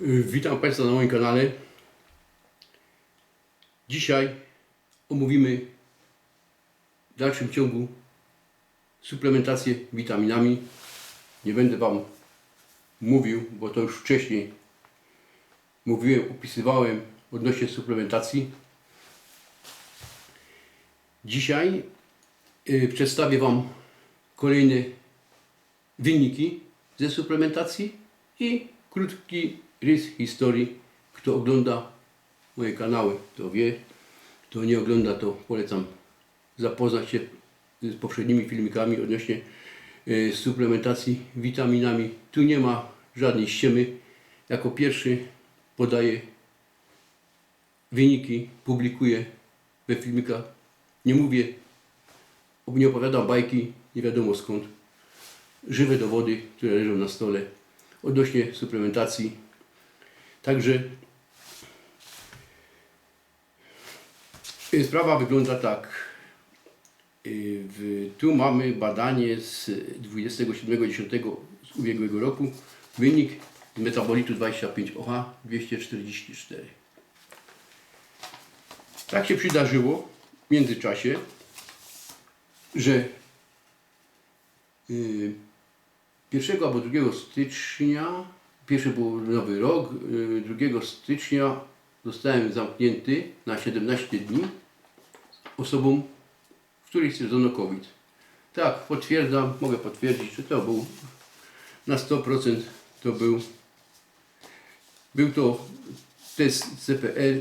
Y, Witam Państwa na moim kanale. Dzisiaj omówimy w dalszym ciągu suplementację witaminami. Nie będę Wam mówił, bo to już wcześniej mówiłem, opisywałem odnośnie suplementacji. Dzisiaj y, przedstawię Wam kolejne wyniki ze suplementacji i krótki rys historii. Kto ogląda moje kanały, to wie. Kto nie ogląda, to polecam zapoznać się z poprzednimi filmikami odnośnie e, suplementacji witaminami. Tu nie ma żadnej ściemy. Jako pierwszy podaję wyniki, publikuję we filmikach. Nie mówię, nie opowiadam bajki, nie wiadomo skąd żywe dowody, które leżą na stole odnośnie suplementacji. Także y, sprawa wygląda tak. Y, tu mamy badanie z 27.10 z ubiegłego roku. Wynik metabolitu 25OH 244. Tak się przydarzyło w międzyczasie, że y, 1 albo 2 stycznia, pierwszy był nowy rok, y, 2 stycznia zostałem zamknięty na 17 dni osobą, w której stwierdzono COVID. Tak, potwierdzam, mogę potwierdzić, że to był na 100% to był był to test CPR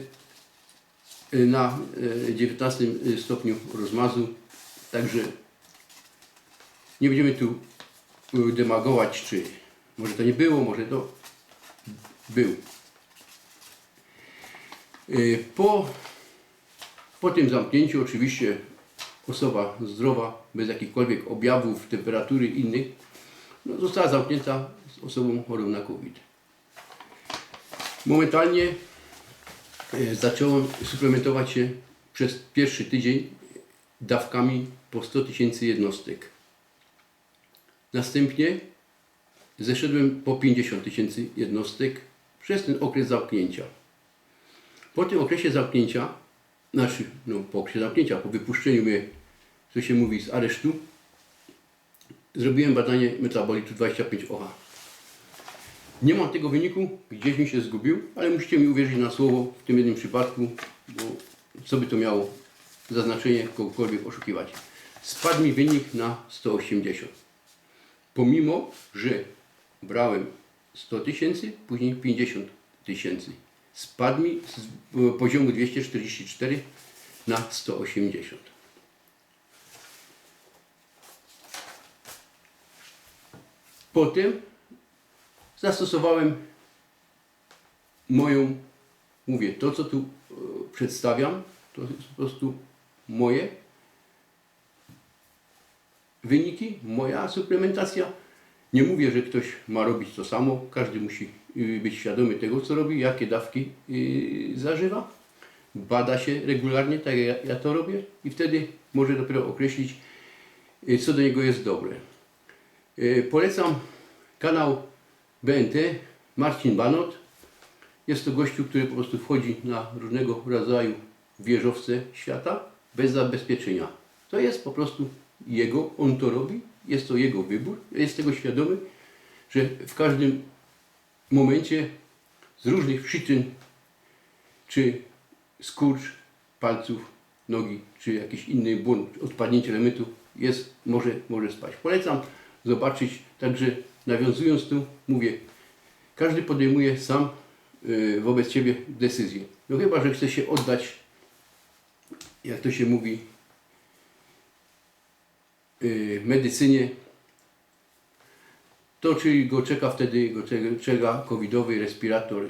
y, na y, 19 stopniu rozmazu, także nie będziemy tu y, demagować, czy może to nie było, może to był. Y, Po, po tym zamknięciu oczywiście osoba zdrowa, bez jakichkolwiek objawów, temperatury innych, no, została zamknięta z osobą chorą na COVID. Momentalnie e, zacząłem suplementować się przez pierwszy tydzień dawkami po 100 tysięcy jednostek. Następnie zeszedłem po 50 tysięcy jednostek przez ten okres zamknięcia. Po tym okresie zamknięcia, znaczy no, po okresie zamknięcia, po wypuszczeniu mnie, co się mówi, z aresztu, zrobiłem badanie metabolitu 25OH. Nie mam tego wyniku, gdzieś mi się zgubił, ale musicie mi uwierzyć na słowo w tym jednym przypadku, bo co by to miało za znaczenie kogokolwiek oszukiwać. Spadł mi wynik na 180. Pomimo, że brałem 100 tysięcy, później 50 tysięcy. Spadł mi z poziomu 244 na 180. Potem zastosowałem moją, mówię, to co tu e, przedstawiam, to jest po prostu moje wyniki, moja suplementacja. Nie mówię, że ktoś ma robić to samo, każdy musi y, być świadomy tego, co robi, jakie dawki y, zażywa. Bada się regularnie, tak jak ja, to robię i wtedy może dopiero określić, y, co do niego jest dobre. Polecam kanał BNT Marcin Banot. Jest to gościu, który po prostu wchodzi na różnego rodzaju wieżowce świata bez zabezpieczenia. To jest po prostu jego, on to robi, jest to jego wybór, jest tego świadomy, że w każdym momencie z różnych przyczyn, czy skurcz palców, nogi, czy jakiś inny błąd, odpadnięcie elementu jest, może, może spać. Polecam zobaczyć, także nawiązując tu, mówię, każdy podejmuje sam y, wobec Ciebie decyzję. No chyba, że chce się oddać, jak to się mówi, medycynie, to czy go czeka wtedy, go czeka- covidowy respirator.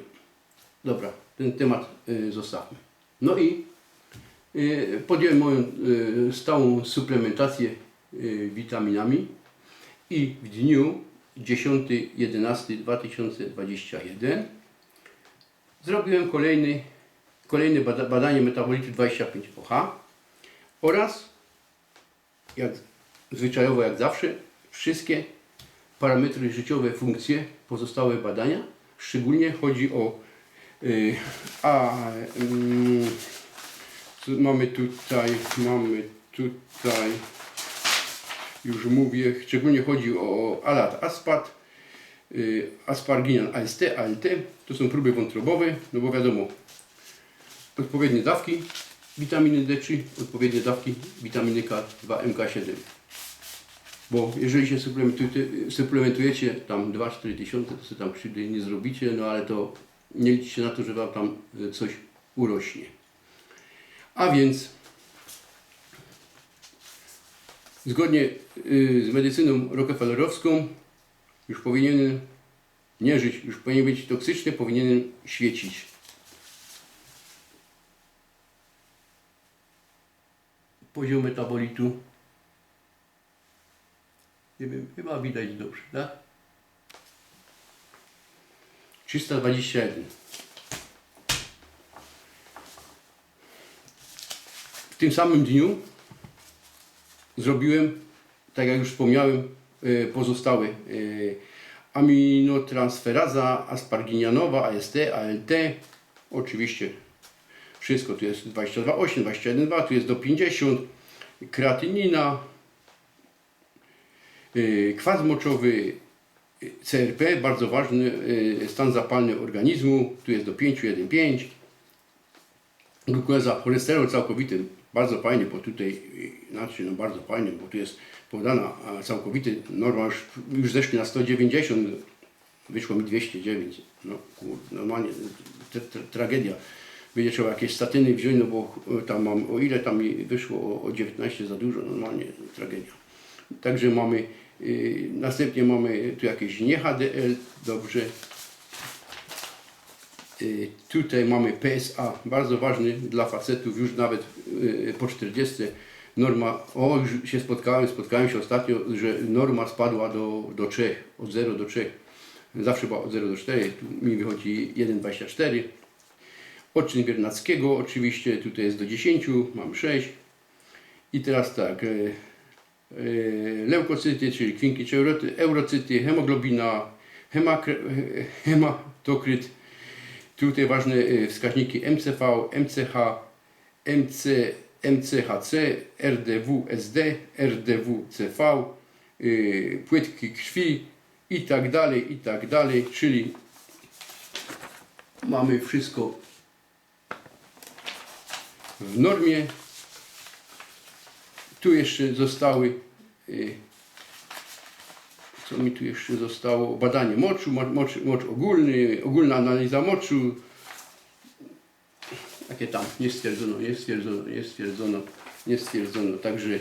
Dobra, ten temat y, zostawmy. No i y, podjąłem moją y, stałą suplementację y, witaminami i w dniu 10.11.2021 zrobiłem kolejny, kolejne bada, badanie metabolitu 25OH oraz jak zwyczajowo jak zawsze wszystkie parametry życiowe, funkcje, pozostałe badania szczególnie chodzi o y, a mm, mamy tutaj, mamy tutaj już mówię, szczególnie chodzi o alat aspat, y, asparginian AST, ALT, to są próby wątrobowe, no bo wiadomo, odpowiednie dawki witaminy D3, odpowiednie dawki witaminy K2, MK7. Bo jeżeli się suplementujecie, tam 2-4 tysiące, to sobie tam krzywdy nie zrobicie, no ale to nie liczcie na to, że Wam tam y, coś urośnie. A więc zgodnie y, z medycyną rockefellerowską już powinien nie żyć, już powinien być toksyczny, powinien świecić. Poziom metabolitu nie wiem, chyba widać dobrze, tak? 321. W tym samym dniu zrobiłem, tak jak już wspomniałem, e, pozostałe e, aminotransferaza asparginianowa, AST, ALT, oczywiście wszystko, tu jest 22,8, 21,2, tu jest do 50, kreatynina, kwas moczowy, e, CRP, bardzo ważny e, stan zapalny organizmu, tu jest do 5,1,5, glukeza, cholesterol całkowity, bardzo fajny, bo tutaj, znaczy no bardzo fajny, bo tu jest podana całkowity, norma już, już zeszli na 190, wyszło mi 209, no kurde, normalnie tra, tra, tragedia. Będzie trzeba jakieś statyny wziąć, no bo tam mam, o ile tam mi wyszło, o, o 19 za dużo, normalnie tragedia. Także mamy, następnie mamy tu jakieś nie HDL, dobrze, Y, Tutaj mamy PSA, bardzo ważny dla facetów, już nawet y, po 40. Norma, o już się spotkałem, spotkałem się ostatnio, że norma spadła do, do 3, od 0 do 3. Zawsze była od 0 do 4, tu mi wychodzi 1,24. Odczyn Biernackiego oczywiście, tutaj jest do 10, mam 6. I teraz tak, leukocyty, czyli kwinki czy eurocyty, hemoglobina, hematokryt, Tutaj ważne y, wskaźniki MCV, MCH, MC, MCHC, RDW SD, RDW CV, y, płytki krwi i tak dalej, i tak dalej, czyli mamy wszystko w normie. Tu jeszcze zostały y, co mi tu jeszcze zostało? Badanie moczu, mo- mocz, mocz ogólny, ogólna analiza moczu. Jakie tam? Nie stwierdzono, nie stwierdzono, nie stwierdzono, nie stwierdzono. Także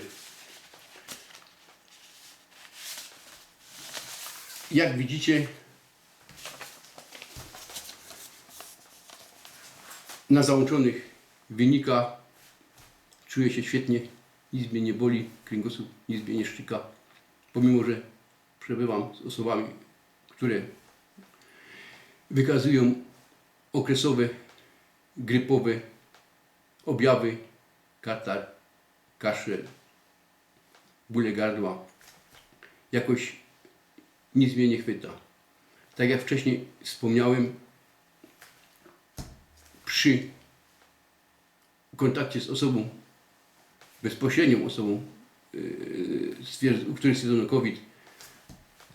jak widzicie na załączonych wynikach czuję się świetnie, nic mnie nie boli, kręgosłup nic mnie nie szczyka, pomimo że przebywam z osobami, które wykazują okresowe, grypowe objawy, katar, kaszel, bóle gardła. Jakoś nic mnie nie chwyta. Tak jak wcześniej wspomniałem, przy kontakcie z osobą, bezpośrednią osobą, yy, stwierdz- u której stwierdzono COVID,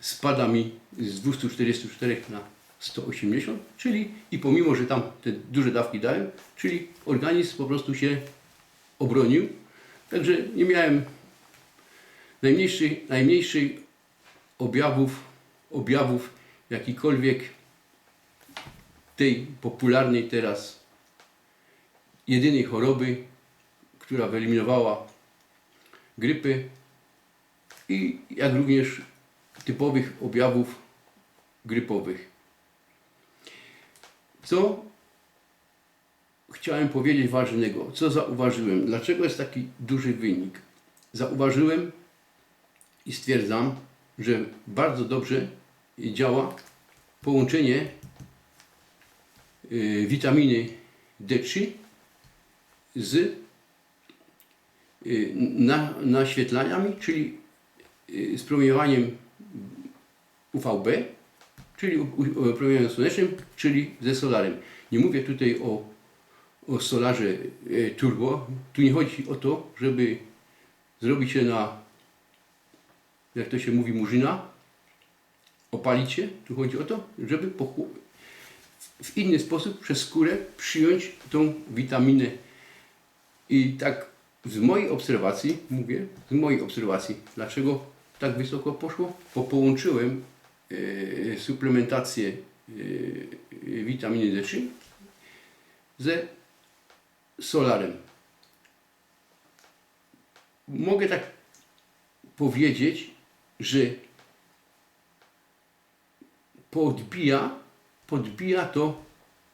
spada mi z 244 na 180, czyli i pomimo, że tam te duże dawki dałem, czyli organizm po prostu się obronił. Także nie miałem najmniejszych, najmniejszych objawów, objawów jakikolwiek tej popularnej teraz jedynej choroby, która wyeliminowała grypy i jak również typowych objawów grypowych. Co chciałem powiedzieć ważnego? Co zauważyłem? Dlaczego jest taki duży wynik? Zauważyłem i stwierdzam, że bardzo dobrze działa połączenie y, witaminy D3 z na, naświetlaniami, czyli y, z promieniowaniem UVB, czyli promieniem słonecznym, czyli ze solarem. Nie mówię tutaj o, o solarze e, turbo. Tu nie chodzi o to, żeby zrobić się na, jak to się mówi, murzyna, opalić się. Tu chodzi o to, żeby w inny sposób przez skórę przyjąć tą witaminę. I tak z mojej obserwacji, mówię, z mojej obserwacji, dlaczego tak wysoko poszło? Bo połączyłem e, suplementację e, witaminy D3 ze solarem. Mogę tak powiedzieć, że podbija, podbija to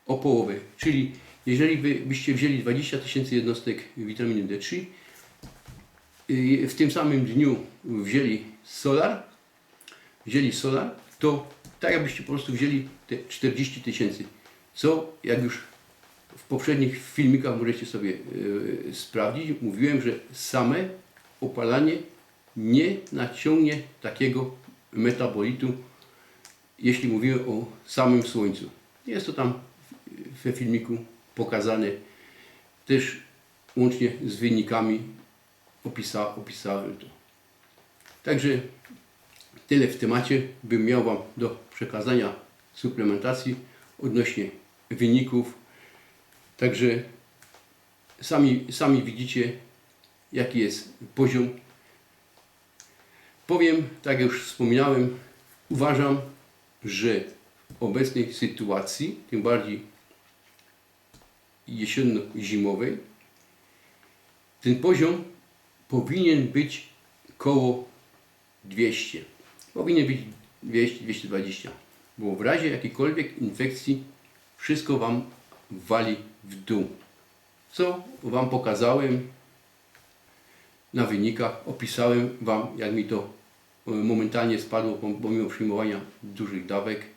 o połowę. Czyli jeżeli byście wzięli 20 tysięcy jednostek witaminy D3, y, w tym samym dniu wzięli solar, wzięli solar, to tak jakbyście po prostu wzięli te 40 tysięcy. Co jak już w poprzednich filmikach możecie sobie y, sprawdzić, mówiłem, że same opalanie nie naciągnie takiego metabolitu, jeśli mówimy o samym słońcu. Jest to tam we filmiku pokazane. Też łącznie z wynikami opisa, opisałem to. Także tyle w temacie bym miał Wam do przekazania suplementacji odnośnie wyników. Także sami, sami widzicie, jaki jest poziom. Powiem, tak jak już wspominałem, uważam, że w obecnej sytuacji, tym bardziej jesienno-zimowej, ten poziom powinien być koło 200. Powinien być 200-220, bo w razie jakiejkolwiek infekcji wszystko Wam wali w dół. Co Wam pokazałem na wynikach, opisałem Wam, jak mi to e, momentalnie spadło pom- pomimo przyjmowania dużych dawek.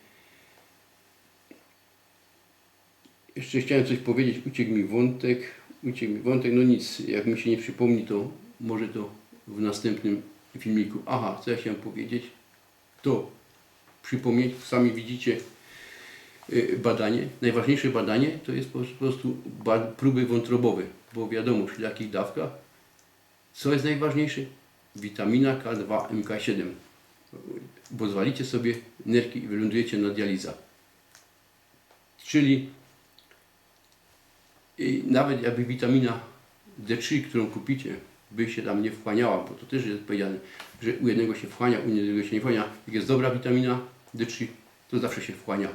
Jeszcze chciałem coś powiedzieć, uciekł mi wątek, uciekł mi wątek, no nic, jak mi się nie przypomni, to może to w następnym filmiku. Aha, co ja chciałem powiedzieć, to przypomnieć, sami widzicie y, badanie, najważniejsze badanie to jest po prostu próby wątrobowe, bo wiadomo przy jakich dawkach, co jest najważniejsze? Witamina K2, MK7, bo zwalicie sobie nerki i wylądujecie na dializach. Czyli i nawet jakby witamina D3, którą kupicie, by się tam nie wchłaniała, bo to też jest powiedziane, że u jednego się wchłania, u innego się nie wchłania. Jak jest dobra witamina D3, to zawsze się wchłania.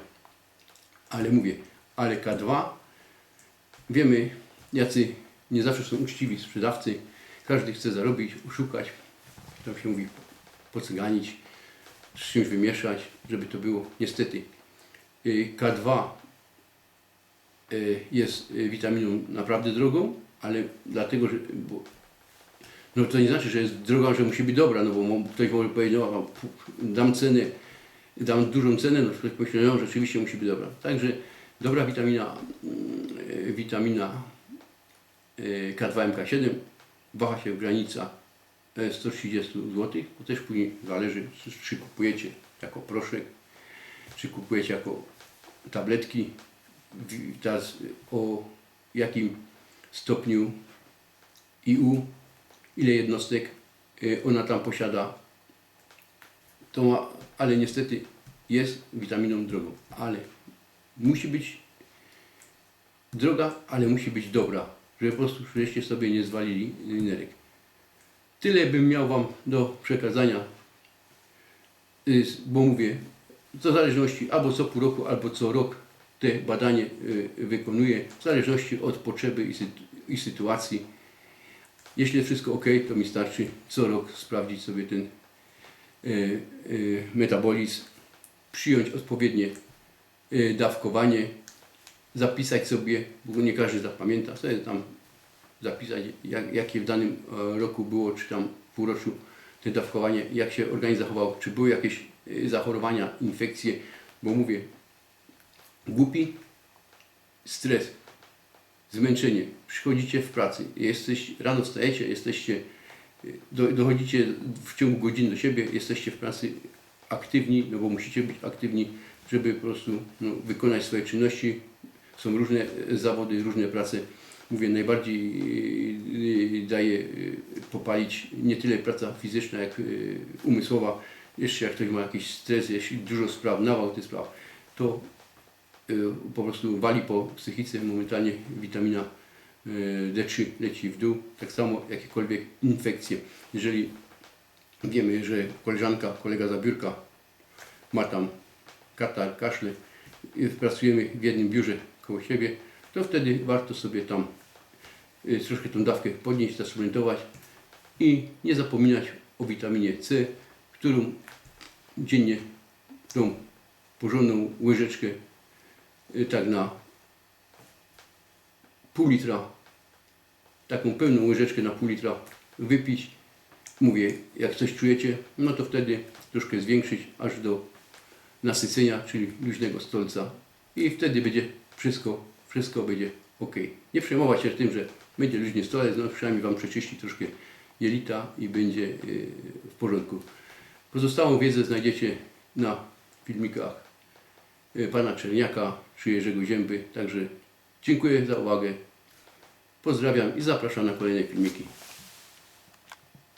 Ale mówię, ale K2, wiemy, jacy nie zawsze są uczciwi sprzedawcy. Każdy chce zarobić, oszukać, tam się mówi, pocyganić, z czymś wymieszać, żeby to było. Niestety, y, K2 y, jest y, witaminą naprawdę drogą, ale dlatego, że bo, no to nie znaczy, że jest droga, że musi być dobra, no bo ktoś może powiedzieć, no dam cenę, dam dużą cenę, no ktoś pomyśli, no rzeczywiście musi być dobra. Także dobra witamina, y, witamina y, K2MK7 waha się w granicach e, 130 zł, bo też później zależy, czy- kupujecie jako proszek, czy kupujecie jako tabletki, teraz o jakim stopniu IU, ile jednostek y, ona tam posiada, to ma, ale niestety jest witaminą drogą, ale musi być droga, ale musi być dobra, żeby po prostu żeście sobie nie zwalili nerek. Tyle bym miał Wam do przekazania, y, bo mówię, w zależności albo co pół roku, albo co rok te badanie y, wykonuję, w zależności od potrzeby i, sytu, i sytuacji. Jeśli wszystko ok, to mi starczy co rok sprawdzić sobie ten y, y, metabolizm, przyjąć odpowiednie dawkowanie, zapisać sobie, bo nie każdy zapamięta, sobie tam zapisać, jak, jakie w danym e, roku było, czy tam półroczu te dawkowanie, jak się organizm zachował, czy były jakieś zachorowania, infekcje, bo mówię, głupi, stres, zmęczenie, przychodzicie w pracy, jesteś, rano wstajecie, jesteście, do, dochodzicie w ciągu godzin do siebie, jesteście w pracy aktywni, no bo musicie być aktywni, żeby po prostu no, wykonać swoje czynności. Są różne e, zawody, różne prace. Mówię, najbardziej e, daje e, popalić nie tyle praca fizyczna, jak umysłowa. Jeszcze jak ktoś ma jakiś stres, jeśli dużo spraw, nawał tych spraw, to po prostu wali po psychice momentalnie witamina e, D3 leci w dół. Tak samo jakiekolwiek infekcje. Jeżeli wiemy, że koleżanka, kolega za biurka ma tam katar, kaszle i pracujemy w jednym biurze koło siebie, to wtedy warto sobie tam y, troszkę tą dawkę podnieść, zasuplementować i nie zapominać o witaminie C, którą dziennie tą porządną łyżeczkę y, tak na pół litra, taką pełną łyżeczkę na pół litra wypić. Mówię, jak coś czujecie, no to wtedy troszkę zwiększyć aż do nasycenia, czyli luźnego stolca i wtedy będzie wszystko, wszystko będzie ok. Nie przejmować się tym, że będzie luźny stolec, no przynajmniej Wam przeczyści troszkę jelita i będzie yy, w porządku. Pozostałą wiedzę znajdziecie na filmikach Pana Czerniaka czy Jerzego Zięby, także dziękuję za uwagę. Pozdrawiam i zapraszam na kolejne filmiki.